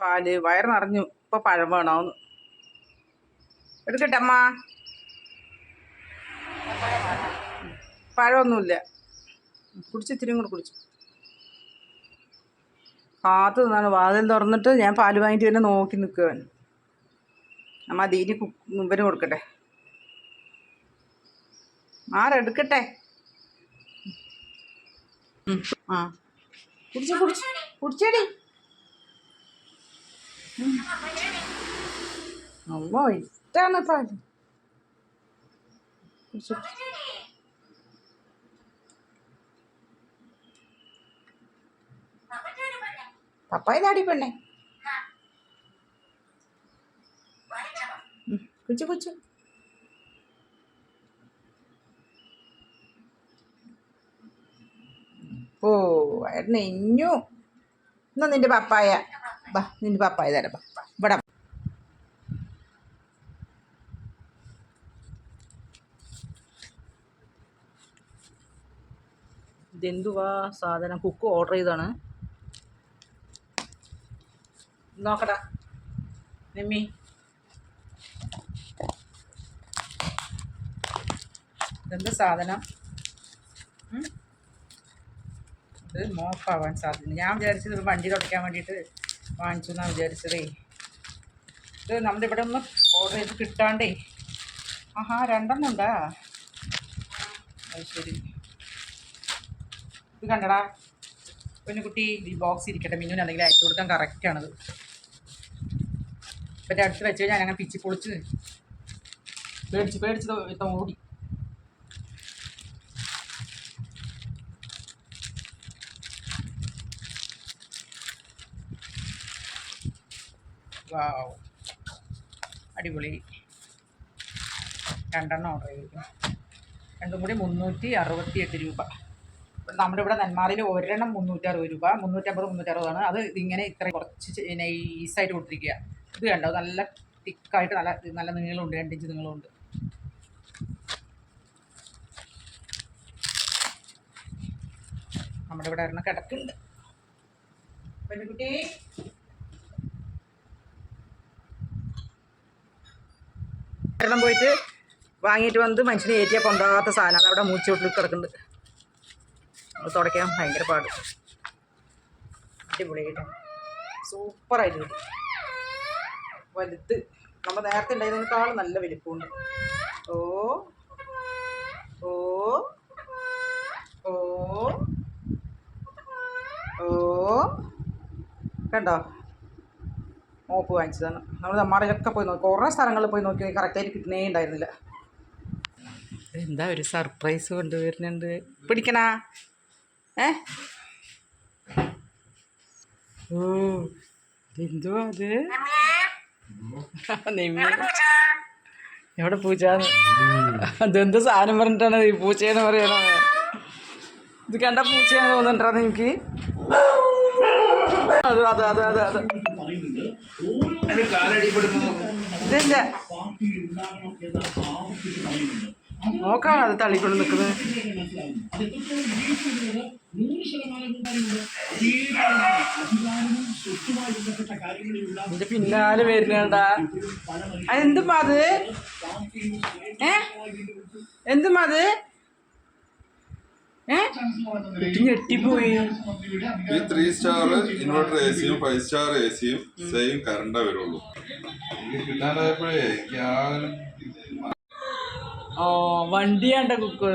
പാൽ വയറ് നിറഞ്ഞു ഇപ്പൊ പഴം വേണോ എടുക്കട്ടമ്മ. പഴമൊന്നുമില്ല. കുടിച്ച് ഇത്തിരി കൂടെ കുടിച്ചു. കാത്തു നിന്നാണ് വാതിൽ തുറന്നിട്ട് ഞാൻ പാൽ വാങ്ങിയിട്ട് തന്നെ നോക്കി നിൽക്കുവാൻ അമ്മ ദീനി ഇവന് കൊടുക്കട്ടെ. മാറെടുക്കട്ടെ ആ. കുടിച്ചു കുടിച്ചു. കുടിച്ചേടി. അമ്മോ ഇഷ്ടാണ് പാൽ. പപ്പായ താടി പെണ്ണേ. കുച്ചു കുച്ചു. ഓ ആയിരുന്നു നെഞ്ഞു എന്നാ നിന്റെ പപ്പായ. ബാ നിന്റെ പപ്പായ തരാം ബാ ഇവിടെ. ഇതെന്തുവാ സാധനം? കുക്ക് ഓർഡർ ചെയ്താണ് നോക്കടാ. നിമ്മി. ഇതെന്ത് സാധനം? ഇത് മോഫാവാൻ സാധ്യത ഞാൻ വിചാരിച്ചത് വണ്ടി തുടയ്ക്കാൻ വേണ്ടിയിട്ട് വാങ്ങിച്ചു എന്നാണ് വിചാരിച്ചതേ. ഇത് നമ്മുടെ ഇവിടെ ഒന്ന് ഓർഡർ ചെയ്ത് കിട്ടാണ്ടേ. ആഹാ രണ്ടെണ്ണം ഉണ്ടാ അത് ശരി ഇത് കണ്ടടാ. കുട്ടി ഈ ബോക്സ് ഇരിക്കട്ടെ. മിന്നു എന്തെങ്കിലും അയച്ചു കൊടുക്കാൻ കറക്റ്റാണത് ഇപ്പം അടുത്ത് വെച്ച് കഴിഞ്ഞാൽ അങ്ങനെ പിച്ചി പൊളിച്ച് പേടിച്ച് പേടിച്ച് ഓടി. വാവ് അടിപൊളി. രണ്ടെണ്ണം ഓർഡർ ചെയ്തിരിക്കും രണ്ടും കൂടി മുന്നൂറ്റി അറുപത്തി എട്ട് രൂപ നമ്മുടെ ഇവിടെ നെന്മാറിൽ ഒരെണ്ണം മുന്നൂറ്റി അറുപത് രൂപ. മുന്നൂറ്റമ്പത് മുന്നൂറ്ററുപതാണ് അത് ഇതിങ്ങനെ ഇത്ര കുറച്ച് നൈസായിട്ട് കൊടുത്തിരിക്കുക ഇത് കണ്ടോ? നല്ല തിക്കായിട്ട് നല്ല നല്ല നീളമുണ്ട്. രണ്ടിഞ്ച് നീളമുണ്ട്. നമ്മുടെ ഇവിടെ ഒരെണ്ണം കിടക്കുന്നുണ്ട്. പെൺകുട്ടി. ഒരെണ്ണം പോയിട്ട് വാങ്ങിയിട്ട് വന്ന് മനുഷ്യനെ ഏറ്റിയാൽ കൊണ്ടാകാത്ത സാധനം. അവിടെ മൂച്ചോട്ടിൽ കിടക്കുന്നുണ്ട്. അത് തുടയ്ക്കാൻ ഭയങ്കര പാട്. അടിപൊളി കേട്ടോ. സൂപ്പറായിട്ട് കിട്ടും. വലുത്. നമ്മൾ നേരത്തെ ഉണ്ടായതിനേക്കാളും നല്ല വലിപ്പമുണ്ട്. ഓ. ഓ. ഓ. ഓ. കണ്ടോ? മോപ്പ് വാങ്ങിച്ചതാണ്. നമ്മൾ നമ്മളിലൊക്കെ പോയി നോക്കി. കുറേ സ്ഥലങ്ങളിൽ പോയി നോക്കി. കറക്റ്റായിട്ട് കിട്ടുന്നേ ഉണ്ടായിരുന്നില്ല. എന്താ ഒരു സർപ്രൈസ് കൊണ്ടുവരുന്നുണ്ട്? പിടിക്കണ. ഏ? ഓ എന്തുവാ അത്? എവിടെ പൂച്ച അതെന്ത് സാധനം പറഞ്ഞിട്ടാണ് ഈ പൂച്ചയെന്ന് പറയണോ ഇത് കണ്ട പൂച്ചയാണ് തോന്നുന്നുണ്ടോ എനിക്ക് അത് അത് അത് അത് അത്. ഇതില്ല നോക്കാം. അത് തള്ളിക്കൊണ്ട് നിൽക്കുന്നത്? പിന്നാലെ വരുന്നേണ്ട? എന്തും അത്? ഏ? എന്തും അത്? ഞെട്ടിപ്പോയി. ഈ ത്രീ സ്റ്റാർ ഇൻവെർട്ടർ എ സിയും ഫൈവ് സ്റ്റാർ എ സിയും സെയിം കറണ്ടേ വരുള്ളൂ. എനിക്ക് കിട്ടാണ്ടായപ്പോഴേ എനിക്ക് ആകെ ഓ വണ്ടിയാണ്ട കുക്ക്.